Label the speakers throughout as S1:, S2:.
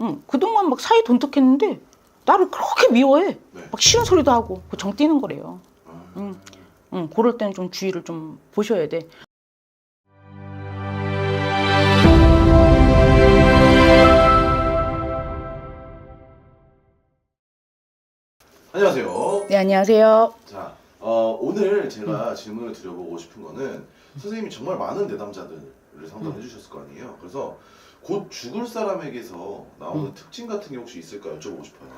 S1: 응, 그동안 막 사이 돈독했는데 나를 그렇게 미워해.
S2: 네.
S1: 막 싫은 소리도 하고 그정 뛰는 거래요.
S2: 아,
S1: 응. 응, 그럴 때는 좀 주의를 좀 보셔야 돼.
S2: 안녕하세요.
S1: 네, 안녕하세요.
S2: 자, 어, 오늘 제가 질문을 드려보고 싶은 거는 선생님이 정말 많은 내담자들 을 상담해 주셨을 거 아니에요. 그래서 곧 죽을 사람에게서 나오는 특징 같은 게 혹시 있을까 여쭤보고 싶어요.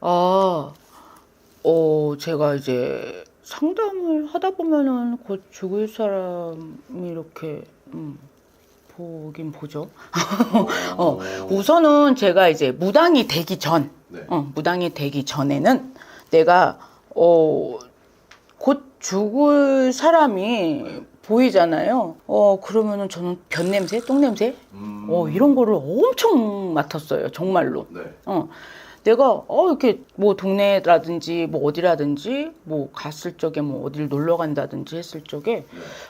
S1: 아, 어, 제가 이제 상담을 하다 보면은 곧 죽을 사람이 이렇게, 음, 보긴 보죠. 어, 우선은 제가 이제 무당이 되기 전,
S2: 네.
S1: 어, 무당이 되기 전에는 내가 어, 곧 죽을 사람이 보이잖아요. 어, 그러면은 저는 변 냄새, 똥 냄새,
S2: 음,
S1: 어, 이런 거를 엄청 맡았어요. 정말로.
S2: 네.
S1: 어, 내가 어 이렇게 뭐 동네라든지 뭐 어디라든지 뭐 갔을 적에 뭐 어딜 놀러 간다든지 했을 적에
S2: 네.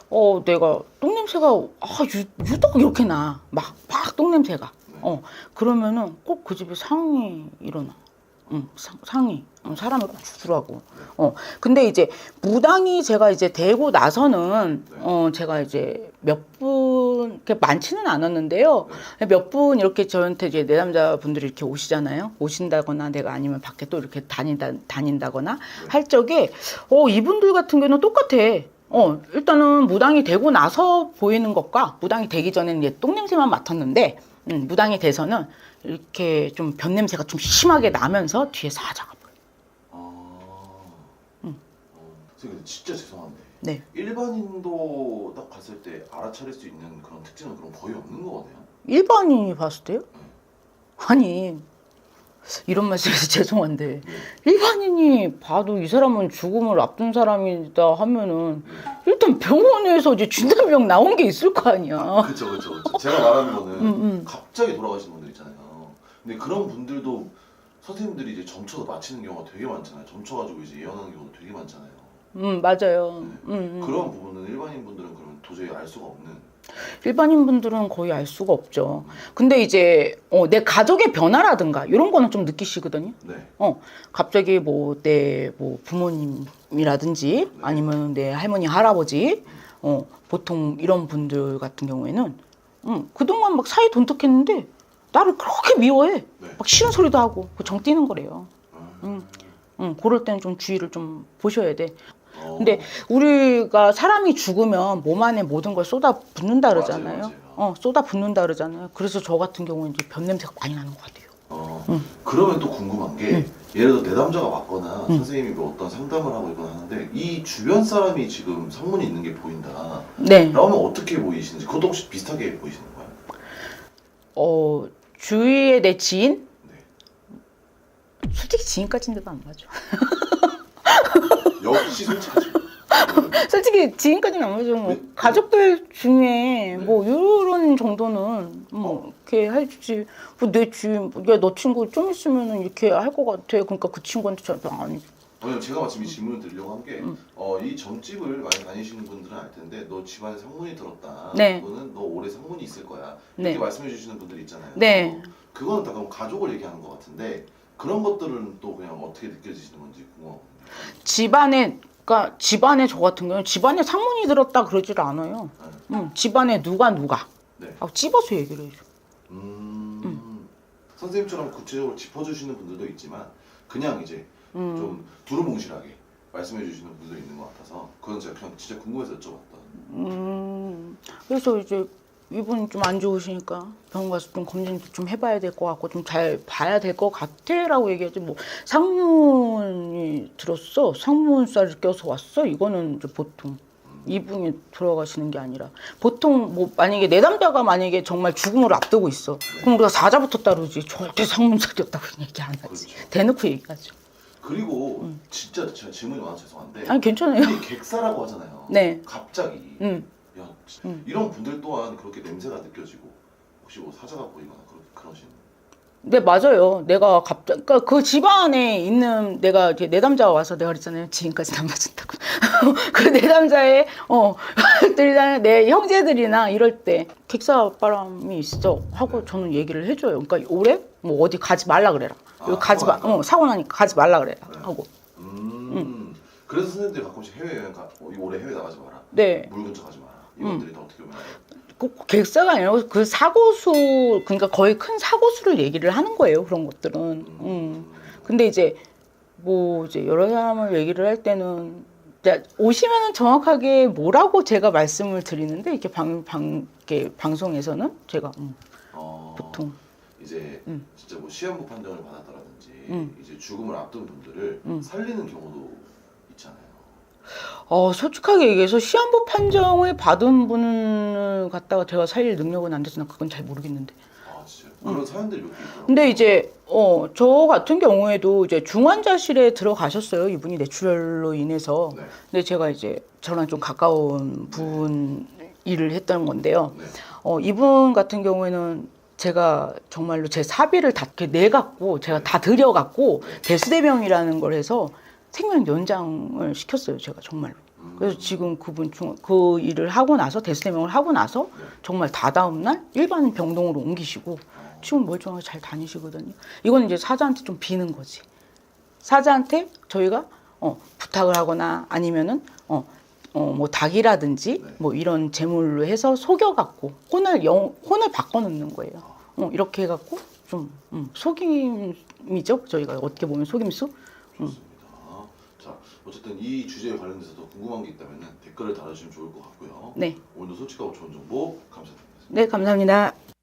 S1: 어 내가 똥 냄새가 아 유, 유독 이렇게 나 막 막 똥 냄새가
S2: 네.
S1: 어 그러면은 꼭 그 집에 상이 일어나 응 상, 상이 응, 사람을 꼭 죽더라고 어 근데 이제 무당이 제가 이제 되고 나서는
S2: 네.
S1: 어 제가 이제 몇분 많지는 않았는데요 몇 분 이렇게 저한테 이제 내남자 분들이 이렇게 오시잖아요. 오신다거나 내가 아니면 밖에 또 이렇게 다닌다 다닌다거나 할 적에 어 이분들 같은 경우는 똑같아. 어 일단은 무당이 되고 나서 보이는 것과 무당이 되기 전에는 이제 똥 냄새만 맡았는데 음, 무당이 돼서는 이렇게 좀 변 냄새가 좀 심하게 나면서 뒤에 사자가 보여.
S2: 아,
S1: 음.
S2: 어, 선생님 근데 진짜 죄송한데
S1: 네.
S2: 일반인도 딱 봤을 때 알아차릴 수 있는 그런 특징은 그럼 거의 없는 거네요.
S1: 일반인이 봤을 때요? 아니 이런 말씀해서 죄송한데
S2: 네.
S1: 일반인이 봐도 이 사람은 죽음을 앞둔 사람이다 하면은 일단 병원에서 이제 진단병 나온 게 있을 거 아니야.
S2: 그렇죠, 그렇죠, 그렇죠. 제가 말하는 거는
S1: 음, 음.
S2: 갑자기 돌아가시는 분들 있잖아요. 근데 그런 분들도 선생님들이 이제 점쳐서 맞히는 경우가 되게 많잖아요. 점쳐가지고 이제 예언하는 경우도 되게 많잖아요.
S1: 음 맞아요. 음, 음.
S2: 그런 부분은 일반인 분들은 그러면 도저히 알 수가 없는.
S1: 일반인 분들은 거의 알 수가 없죠. 근데 이제 어, 내 가족의 변화라든가 이런 거는 좀 느끼시거든요.
S2: 네.
S1: 어 갑자기 뭐 내 뭐 부모님이라든지 아니면 내 할머니 할아버지 어 보통 이런 분들 같은 경우에는 음 그동안 막 사이 돈독했는데 나를 그렇게 미워해
S2: 네.
S1: 막 싫은 소리도 하고 그정 뛰는 거래요.
S2: 아,
S1: 음. 음 그럴 때는 좀 주의를 좀 보셔야 돼.
S2: 어,
S1: 근데 우리가 사람이 죽으면 몸 안에 모든 걸 쏟아 붓는다 그러잖아요.
S2: 맞아요, 맞아요.
S1: 어 쏟아 붓는다 그러잖아요. 그래서 저 같은 경우는 이제 변 냄새가 많이 나는 것 같아요.
S2: 어,
S1: 음.
S2: 그러면 또 궁금한 게 예를 들어 내담자가 왔거나 선생님이 뭐 어떤 상담을 하고 있거나 하는데 이 주변 사람이 지금 상문이 있는 게 보인다.
S1: 네.
S2: 그러면 어떻게 보이시는지 그것도 혹시 비슷하게 보이시는 거예요?
S1: 어 주위에 내 지인
S2: 네.
S1: 솔직히 지인까지인데도 안 맞아.
S2: 역시 솔직하죠.
S1: 솔직히 지인까지는 안 맞아. 뭐
S2: 네.
S1: 가족들 중에
S2: 네.
S1: 뭐 이런 정도는 뭐
S2: 어.
S1: 이렇게 해주지. 뭐 내 주인, 야너 친구 좀 있으면은 이렇게 할 것 같아. 그러니까 그 친구한테 절대 안.
S2: 왜냐면 제가 마침 이 질문을 드리려고 한 게,
S1: 음.
S2: 어, 이 점집을 많이 다니시는 분들은 알 텐데, 너 집안에 상문이 들었다.
S1: 네.
S2: 그거는 너 올해 상문이 있을 거야.
S1: 네.
S2: 이렇게 말씀해 주시는 분들 있잖아요.
S1: 네.
S2: 어, 그거는 다 그럼 가족을 얘기하는 것 같은데, 그런 것들은 또 그냥 어떻게 느껴지시는 건지 궁금하거든요.
S1: 집안에 그러니까 집안에 저 같은 경우는 집안에 상문이 들었다 그러질 않아요.
S2: 네.
S1: 음, 집안에 누가 누가
S2: 네.
S1: 아, 찝어서 얘기를 해줘.
S2: 음, 선생님처럼 구체적으로 짚어주시는 분들도 있지만, 그냥 이제
S1: 음.
S2: 좀 두루뭉실하게 말씀해 주시는 분도 있는 것 같아서, 그건 제가 그냥 진짜 궁금해서 여쭤봤던.
S1: 음, 그래서 이제 이분이 좀안 좋으시니까 병원 가서 좀 검진도 좀 해봐야 될 것 같고 좀 잘 봐야 될 것 같아라고 얘기하지 뭐 상문이 들었어 상문살을 껴서 왔어 이거는 이제 보통 이분이 돌아가시는 게 아니라 보통 뭐 만약에 내담자가 만약에 정말 죽음을 앞두고 있어 그럼 우리가 사자부터 따르지 절대 상문살 꼈다고 얘기 안 하지
S2: 그렇죠.
S1: 대놓고 얘기하죠
S2: 그리고 진짜 제가 질문이 많아 죄송한데,
S1: 음. 아니 괜찮아요
S2: 이 객사라고 하잖아요.
S1: 네.
S2: 갑자기.
S1: 음.
S2: 야,
S1: 음.
S2: 이런 분들 또한 그렇게 냄새가 느껴지고 혹시 뭐 사자가 보이거나 그런 그러신.
S1: 네 맞아요. 내가 갑자기 그러니까 그 집안에 있는 내가 이제 내담자가 와서 내가 그랬잖아요. 지금까지 안 맞았다고. 그 내담자의 어 들이나 내 형제들이나 이럴 때 객사 바람이 있어 하고 저는 얘기를 해줘요. 그러니까 올해 뭐 어디 가지 말라 그래라.
S2: 아,
S1: 가지 마. 어 사고 나니까 가지 말라 그래라
S2: 네.
S1: 하고.
S2: 음. 그래서 선생님들이 가끔씩 해외 여행 가, 어, 이 올해 해외 나가지 마라.
S1: 네.
S2: 물 근처 가지 마 라. 이것들이 다 어떻게 보면
S1: 그 객사가 아니라 그 사고수 그러니까 거의 큰 사고수를 얘기를 하는 거예요. 그런 것들은. 음. 근데 이제 뭐 이제 여러 사람을 얘기를 할 때는 오시면은 정확하게 뭐라고 제가 말씀을 드리는데 이렇게 방, 방 이렇게 방송에서는 제가 음,
S2: 어,
S1: 보통
S2: 이제
S1: 음.
S2: 진짜 뭐 시한부 판정을 받았다라든지
S1: 음.
S2: 이제 죽음을 앞둔 분들을
S1: 음.
S2: 살리는 경우도 있잖아요.
S1: 어 솔직하게 얘기해서 시한부 판정을 받은 분을 갖다가 제가 살릴 능력은 안난 그건 잘 모르겠는데.
S2: 아 진짜 그런 사연들이 몇 개 있더라고요.
S1: 음. 근데 이제 어 저 같은 경우에도 이제 중환자실에 들어가셨어요. 이분이 뇌출혈로 인해서.
S2: 네.
S1: 근데 제가 이제 저랑 좀 가까운 분 일을 했던 건데요.
S2: 네.
S1: 어, 이분 같은 경우에는 제가 정말로 제 사비를 다 이렇게 내갖고 제가 다 들여갖고 대수대병이라는 걸 해서 생명 연장을 시켰어요. 제가 정말로.
S2: 음.
S1: 그래서 지금 그분 중, 그 일을 하고 나서 대수대병을 하고 나서
S2: 네.
S1: 정말 다다음 날 일반 병동으로 옮기시고 지금 멀쩡하게 잘 다니시거든요. 이건 이제 사자한테 좀 비는 거지. 사자한테 저희가 어, 부탁을 하거나 아니면은 어, 어, 뭐 닭이라든지
S2: 네.
S1: 뭐 이런 재물로 해서 속여갖고 혼을 영, 혼을 바꿔놓는 거예요. 어, 이렇게 해갖고 좀 음, 속임이죠. 저희가 어떻게 보면 속임수.
S2: 좋습니다. 자 어쨌든 이 주제에 관련돼서도 궁금한 게 있다면 댓글을 달아주시면 좋을 것 같고요.
S1: 네,
S2: 오늘도 솔직하고 좋은 정보 감사드립니다.
S1: 네 감사합니다.